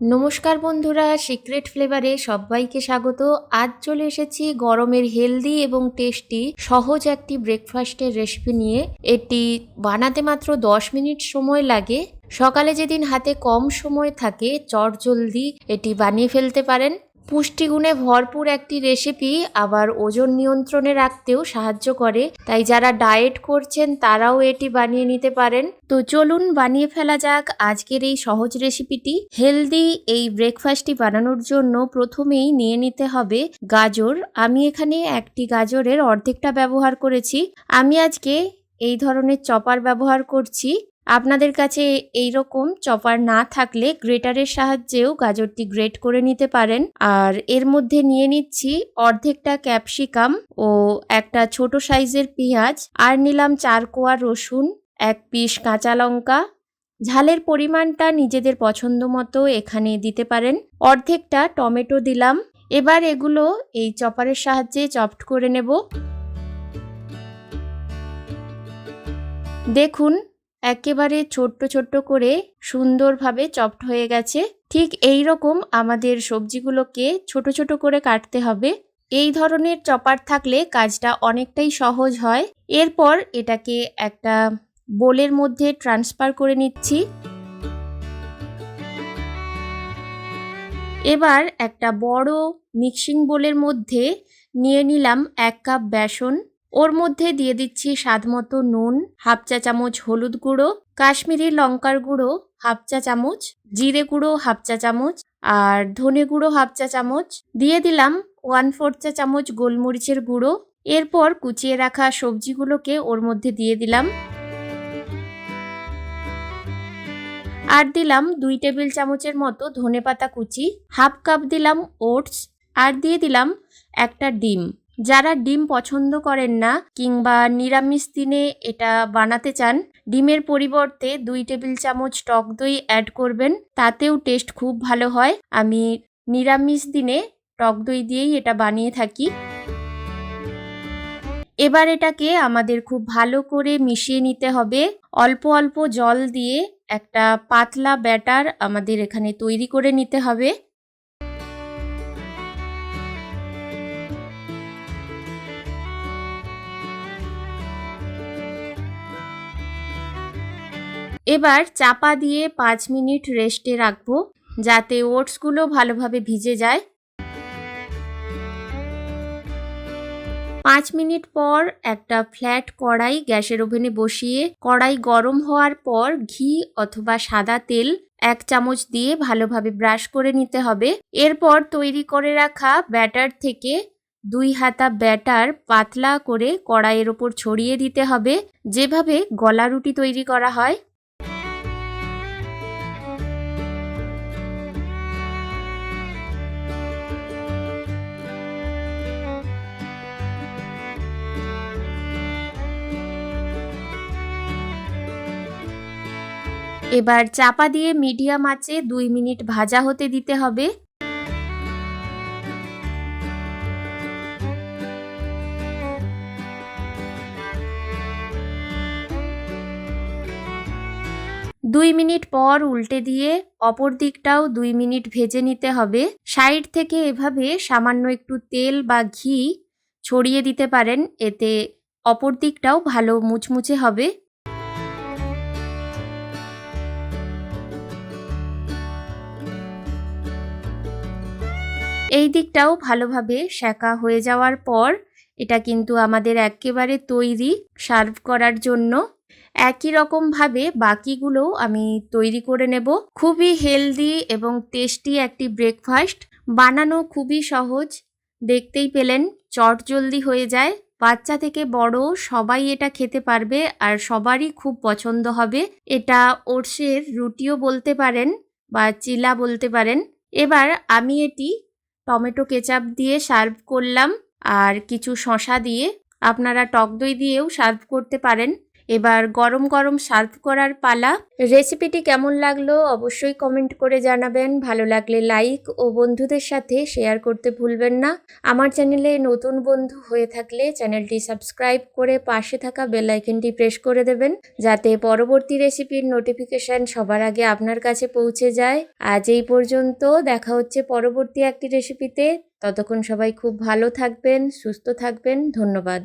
নমস্কার বন্ধুরা সিক্রেট ফ্লেভারে সবাইকে স্বাগত। আজ চলে এসেছি গরমের হেলদি এবং টেস্টি সহজ একটি ব্রেকফাস্টের রেসিপি নিয়ে। এটি বানাতে মাত্র 10 মিনিট সময় লাগে। সকালে যেদিন হাতে কম সময় থাকে, চটজলদি এটি বানিয়ে ফেলতে পারেন। পুষ্টিগুণে ভরপুর একটি রেসিপি আবার ওজন নিয়ন্ত্রণে রাখতেও সাহায্য করে। তাই যারা ডায়েট করছেন, তারাও এটি বানিয়ে নিতে পারেন। তো চলুন বানিয়ে ফেলা যাক আজকের এই সহজ রেসিপিটি হেলদি এই ব্রেকফাস্টটি বানানোর জন্য প্রথমেই নিয়ে নিতে হবে গাজর। আমি এখানে একটি গাজরের অর্ধেকটা ব্যবহার করেছি। আমি আজকে এই ধরনের চপার ব্যবহার করছি। আপনাদের কাছে এই রকম চপার না থাকলে গ্রেটারের সাহায্যেও গাজরটি গ্রেট করে নিতে পারেন। আর এর মধ্যে নিয়ে নিচ্ছি অর্ধেকটা ক্যাপসিকাম ও একটা ছোট সাইজের পেঁয়াজ, আর নিলাম চার কোয়া রসুন, এক পিস কাঁচা লঙ্কা। ঝালের পরিমাণটা নিজেদের পছন্দ মতো এখানে দিতে পারেন। অর্ধেকটা টমেটো দিলাম। এবার এগুলো এই চপারের সাহায্যে চপড করে নেব। দেখুন একেবারে ছোট্ট ছোট্ট করে সুন্দরভাবে চপড হয়ে গেছে। ঠিক এই রকম আমাদের সবজিগুলোকে ছোট ছোট করে কাটতে হবে। এই ধরনের চপার থাকলে কাজটা অনেকটাই সহজ হয়। এরপর এটাকে একটা বোলের মধ্যে ট্রান্সফার করে নিচ্ছি। এবার একটা বড় মিক্সিং বোলের মধ্যে নিয়ে নিলাম এক কাপ বেসন। ওর মধ্যে দিয়ে দিচ্ছি স্বাদ মতো নুন, হাফ চা চামচ হলুদ গুঁড়ো, কাশ্মীরি লঙ্কার গুঁড়ো, হাফ চা চামচ, জিরে গুঁড়ো, হাফ চা চামচ, আর ধনে গুঁড়ো, হাফ চা চামচ। দিয়ে দিলাম ওয়ান ফোর চা চামচ গোলমরিচের গুঁড়ো। এরপর কুচিয়ে রাখা সবজিগুলোকে ওর মধ্যে দিয়ে দিলাম। আর দিলাম দুই টেবিল চামচের মতো ধনে পাতা কুচি, হাফ কাপ দিলাম ওটস, আর দিয়ে দিলাম একটা ডিম। যারা ডিম পছন্দ করেন না কিংবা নিরামিষ দিনে এটা বানাতে চান, ডিমের পরিবর্তে দুই টেবিল চামচ টক দই অ্যাড করবেন। তাতেও টেস্ট খুব ভালো হয়। আমি নিরামিষ দিনে টক দই দিয়েই এটা বানিয়ে থাকি। এবার এটাকে আমাদের খুব ভালো করে মিশিয়ে নিতে হবে। অল্প অল্প জল দিয়ে একটা পাতলা ব্যাটার আমাদের এখানে তৈরি করে নিতে হবে। এবার চাপা দিয়ে পাঁচ মিনিট রেস্টে রাখব, যাতে ওটসগুলো ভালোভাবে ভিজে যায়। পাঁচ মিনিট পর একটা ফ্ল্যাট কড়াই গ্যাসের ওভেনে বসিয়ে, কড়াই গরম হওয়ার পর ঘি অথবা সাদা তেল এক চামচ দিয়ে ভালোভাবে ব্রাশ করে নিতে হবে। এরপর তৈরি করে রাখা ব্যাটার থেকে দুই হাতা ব্যাটার পাতলা করে কড়াইয়ের ওপর ছড়িয়ে দিতে হবে, যেভাবে গলা রুটি তৈরি করা হয়। এবার চাপা দিয়ে মিডিয়াম আঁচে দুই মিনিট ভাজা হতে দিতে হবে। দুই মিনিট পর উল্টে দিয়ে অপর দিকটাও দুই মিনিট ভেজে নিতে হবে। সাইড থেকে এভাবে সামান্য একটু তেল বা ঘি ছড়িয়ে দিতে পারেন, এতে অপর দিকটাও ভালো মুচমুচে হবে। এই দিকটাও ভালোভাবে সেকা হয়ে যাওয়ার পর এটা কিন্তু আমাদের একেবারে তৈরি, সার্ভ করার জন্য। একই রকমভাবে বাকিগুলোও আমি তৈরি করে নেব। খুবই হেলদি এবং টেস্টি একটি ব্রেকফাস্ট। বানানো খুবই সহজ। দেখতেই পেলেন, চট জলদি হয়ে যায়। বাচ্চা থেকে বড় সবাই এটা খেতে পারবে আর সবারই খুব পছন্দ হবে। এটা ওটসের রুটিও বলতে পারেন বা চিলা বলতে পারেন। এবার আমি এটি টমেটো কেচাপ দিয়ে সার্ভ করলাম আর কিছু শশা দিয়ে আপনারা টক দই দিয়েও সার্ভ করতে পারেন। এবার গরম গরম সার্ভ করার পালা। রেসিপিটি কেমন লাগল অবশ্যই কমেন্ট করে জানাবেন। ভালো লাগলে লাইক ও বন্ধুদের সাথে শেয়ার করতে ভুলবেন না। আমার চ্যানেলে নতুন বন্ধু হয়ে থাকলে চ্যানেলটি সাবস্ক্রাইব করে পাশে থাকা বেল আইকনটি প্রেস করে দেবেন, যাতে পরবর্তী রেসিপির নোটিফিকেশন সবার আগে আপনার কাছে পৌঁছে যায়। আজ এই পর্যন্ত, দেখা হচ্ছে পরবর্তী একটি রেসিপিতে ততক্ষণ সবাই খুব ভালো থাকবেন, সুস্থ থাকবেন, ধন্যবাদ।